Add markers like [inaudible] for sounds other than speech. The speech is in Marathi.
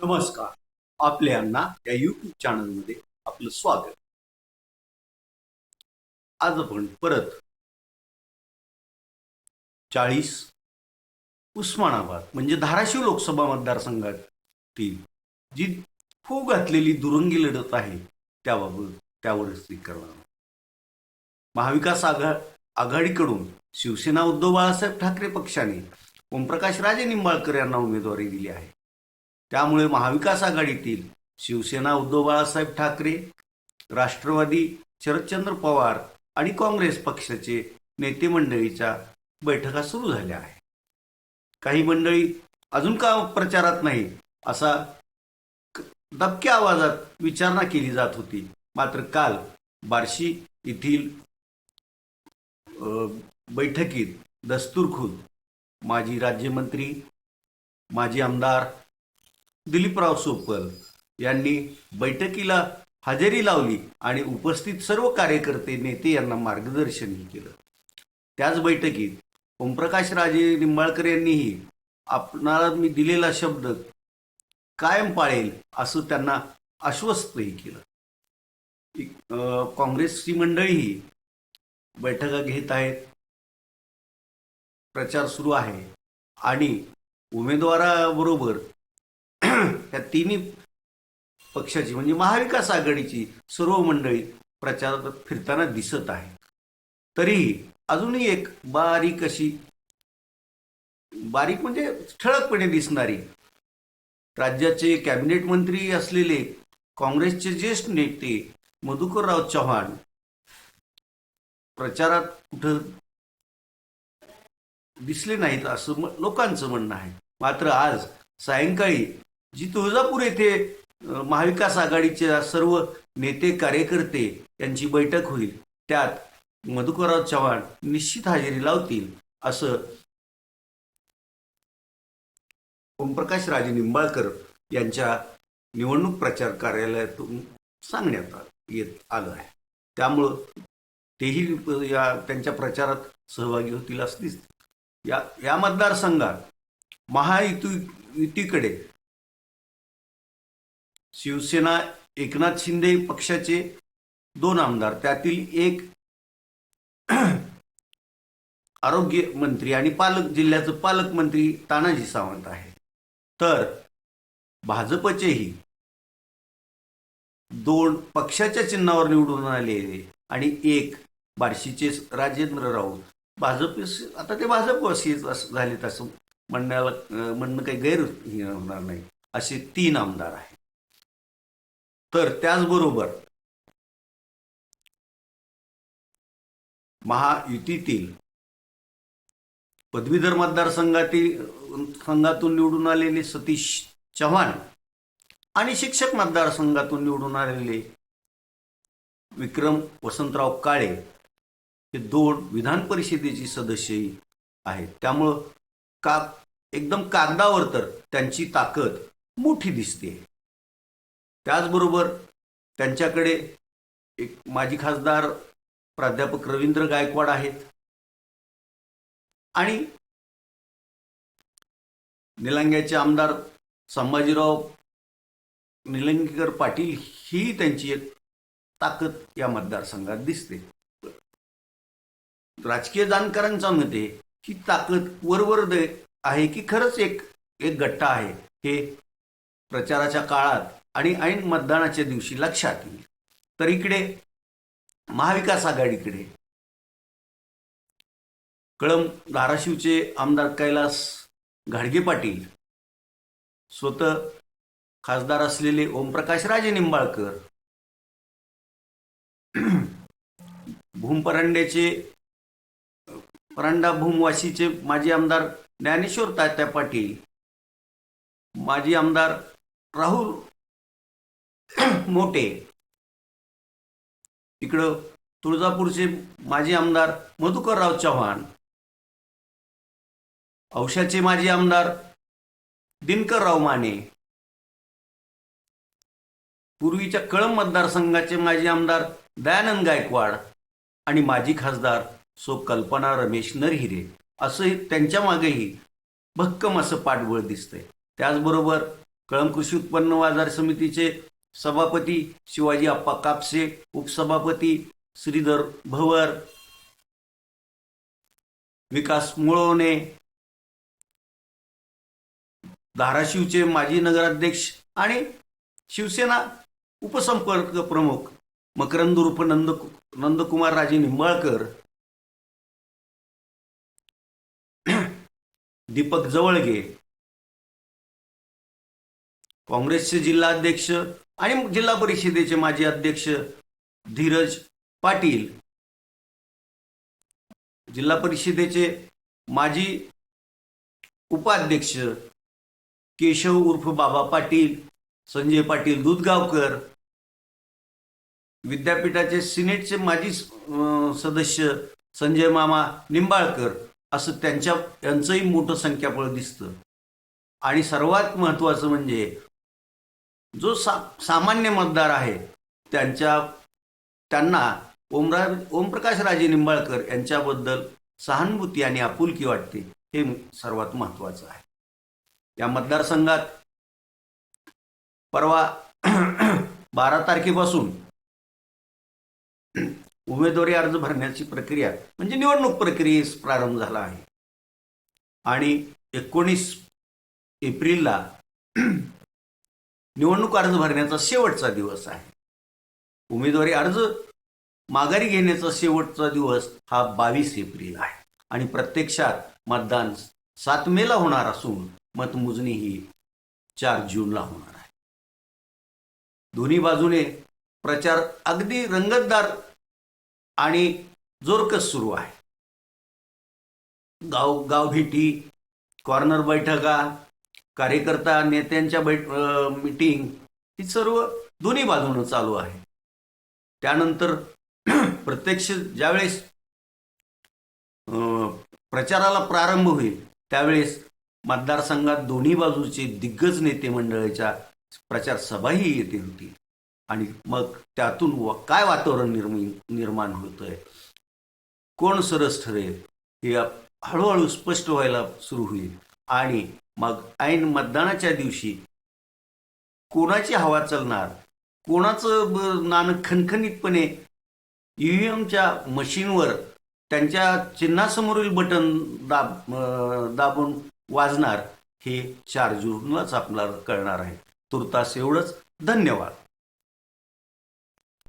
नमस्कार. आपल्यांना या युट्यूब चॅनलमध्ये आपलं स्वागत. आज आपण परत चाळीस उस्मानाबाद म्हणजे धाराशिव लोकसभा मतदारसंघातील जी खूप घातलेली दुरंगी लढत आहे त्याबाबत त्यावर करणार महाविकास आघा आघाडीकडून शिवसेना उद्धव बाळासाहेब ठाकरे पक्षाने ओमप्रकाश राजे निंबाळकर यांना उमेदवारी दिली आहे. त्यामुळे महाविकास आघाडीतील शिवसेना उद्धव बाळासाहेब ठाकरे राष्ट्रवादी शरदचंद्र पवार आणि काँग्रेस पक्षाचे नेते मंडळीच्या बैठका सुरू झाल्या आहे काही मंडळी अजून का प्रचारात नाही असा दबक्या आवाजात विचारणा केली जात होती. मात्र काल बार्शी येथील बैठकीत दस्तूरखुद माजी राज्यमंत्री माजी आमदार दिलीपराव सोपल यांनी बैठकीला हजेरी लावली आणि उपस्थित सर्व कार्यकर्ते नेते यांना मार्गदर्शनही केलं. त्याच बैठकीत ओमप्रकाश राजे निंबाळकर यांनीही आपणाला मी दिलेला शब्द कायम पाळेल असं त्यांना आश्वस्तही केलं. काँग्रेसची मंडळीही बैठका घेत आहेत. प्रचार सुरू आहे. आणि उमेदवाराबरोबर [clears throat] या तिन्ही पक्षाची म्हणजे महाविकास आघाडीची सर्व मंडळी प्रचारात फिरताना दिसत आहे. तरीही अजूनही एक बारीक अशी बारीक म्हणजे ठळकपणे दिसणारी राज्याचे कॅबिनेट मंत्री असलेले काँग्रेसचे ज्येष्ठ नेते मधुकरराव चव्हाण प्रचारात कुठं दिसले नाहीत असं लोकांचं म्हणणं आहे. मात्र आज सायंकाळी जी तुळजापूर येथे महाविकास आघाडीच्या सर्व नेते कार्यकर्ते यांची बैठक होईल त्यात मधुकरराव चव्हाण निश्चित हजेरी लावतील असं ओमप्रकाश राजे निंबाळकर यांच्या निवडणूक प्रचार कार्यालयातून सांगण्यात येत आलं आहे. त्यामुळं तेही या त्यांच्या प्रचारात सहभागी होतील असं या या मतदारसंघात महायुती युतीकडे शिवसेना एकनाथ शिंदे पक्षाचे दोन आमदार त्यातील एक [clears throat] आरोग्य मंत्री आणि पालक जिल्ह्याचं पालकमंत्री तानाजी सावंत आहे. तर भाजपचेही दोन पक्षाच्या चिन्हावर निवडून आलेले आणि एक बार्शीचे राजेंद्र राऊत. भाजप आता ते भाजपवासी झालेत असं म्हणण्याला म्हणणं काही गैर होणार नाही. असे तीन आमदार आहेत. तर त्याचबरोबर महायुतीतील पदवीधर मतदारसंघातील संघातून निवडून आलेले सतीश चव्हाण आणि शिक्षक मतदारसंघातून निवडून आलेले विक्रम वसंतराव काळे हे दोन विधान परिषदेचे सदस्यही आहेत. त्यामुळं का एकदम कागदावर तर त्यांची ताकद मोठी दिसते. त्याचबरोबर त्यांच्याकडे एक माजी खासदार प्राध्यापक रवींद्र गायकवाड आहेत. आणि निलंग्याचे आमदार संभाजीराव निलंगेकर पाटील ही त्यांची एक ताकद या मतदारसंघात दिसते. राजकीय जाणकारांच्या मते ही ताकद वरवर आहे की खरंच एक एक गट्टा आहे. हे प्रचाराच्या काळात आणि ऐन मतदानाच्या दिवशी लक्षात येईल. तर इकडे महाविकास आघाडीकडे कळम धाराशिवचे आमदार कैलास घाडगे पाटील स्वतः खासदार असलेले ओमप्रकाश राजे निंबाळकर भूमपरांड्याचे परांडा भूमवासीचे माजी आमदार ज्ञानेश्वर तात्या पाटील माजी आमदार राहुल [clears throat] मोठे. इकडं तुळजापूरचे माजी आमदार मधुकरराव चव्हाण. औशाचे माजी आमदार दिनकरराव माने. पूर्वीच्या कळंब मतदारसंघाचे माजी आमदार दयानंद गायकवाड आणि माजी खासदार सो कल्पना रमेश नरहिरे. असं त्यांच्या मागेही भक्कम असं पाठबळ दिसतंय. त्याचबरोबर कळम कृषी उत्पन्न बाजार समितीचे सभापती शिवाजी आप्पा कापसे उपसभापती श्रीधर भवर विकास मुळवणे धाराशिवचे माजी नगराध्यक्ष आणि शिवसेना उपसंपर्क प्रमुख मकरंद उर्फ नंद नंदकुमार राजे निंबाळकर [clears throat] दीपक जवळगे काँग्रेसचे जिल्हाध्यक्ष आणि जिल्हा परिषदेचे माजी अध्यक्ष धीरज पाटील. जिल्हा परिषदेचे माजी उपाध्यक्ष केशव उर्फ बाबा पाटील संजय पाटील दूधगावकर विद्यापीठाचे सिनेटचे माजी सदस्य संजय मामा निंबाळकर असं त्यांच्या यांचंही मोठं संख्याबळ दिसतं. आणि सर्वात महत्त्वाचं म्हणजे जो सा सामान्य मतदार आहे त्यांच्या त्यांना ओमरा ओमप्रकाश राजे निंबाळकर यांच्याबद्दल सहानुभूती आणि आपुलकी वाटते हे सर्वात महत्त्वाचं आहे. या मतदारसंघात परवा [clears throat] बारा तारखेपासून [clears throat] उमेदवारी अर्ज भरण्याची प्रक्रिया म्हणजे निवडणूक प्रक्रियेस प्रारंभ झाला आहे. आणि एकोणीस एप्रिलला [clears throat] निवडणूक अर्ज भरण्याचा शेवटचा दिवस आहे. उमेदवारी अर्ज माघारी घेण्याचा शेवटचा दिवस हा बावीस एप्रिल आहे. आणि प्रत्यक्षात मतदान सात मेला होणार असून मतमोजणी ही चार जूनला होणार आहे. दोन्ही बाजूने प्रचार अगदी रंगतदार आणि जोरकस सुरू आहे. गाव गाव भेटी कॉर्नर बैठका कार्यकर्ता नेत्यांच्या बैठ मीटिंग ही सर्व दोन्ही बाजूनं चालू आहे. त्यानंतर [clears throat] प्रत्यक्ष ज्यावेळेस प्रचाराला प्रारंभ होईल त्यावेळेस मतदारसंघात दोन्ही बाजूचे दिग्गज नेते मंडळाच्या प्रचार सभाही येते होती आणि मग त्यातून व- काय वातावरण निर्मी निर्माण होतंय? कोण सरस ठरेल? हे हळूहळू स्पष्ट व्हायला सुरू होईल. आणि मग ऐन मतदानाच्या दिवशी कोणाची हवा चालणार? कोणाचं ब- नाणं खणखणीतपणे ईव्हीएमच्या मशीनवर त्यांच्या चिन्हासमोरील बटन दाब दाबून वाजणार हे चार जूनलाच आपल्याला कळणार आहे. तुर्तास एवढंच. धन्यवाद.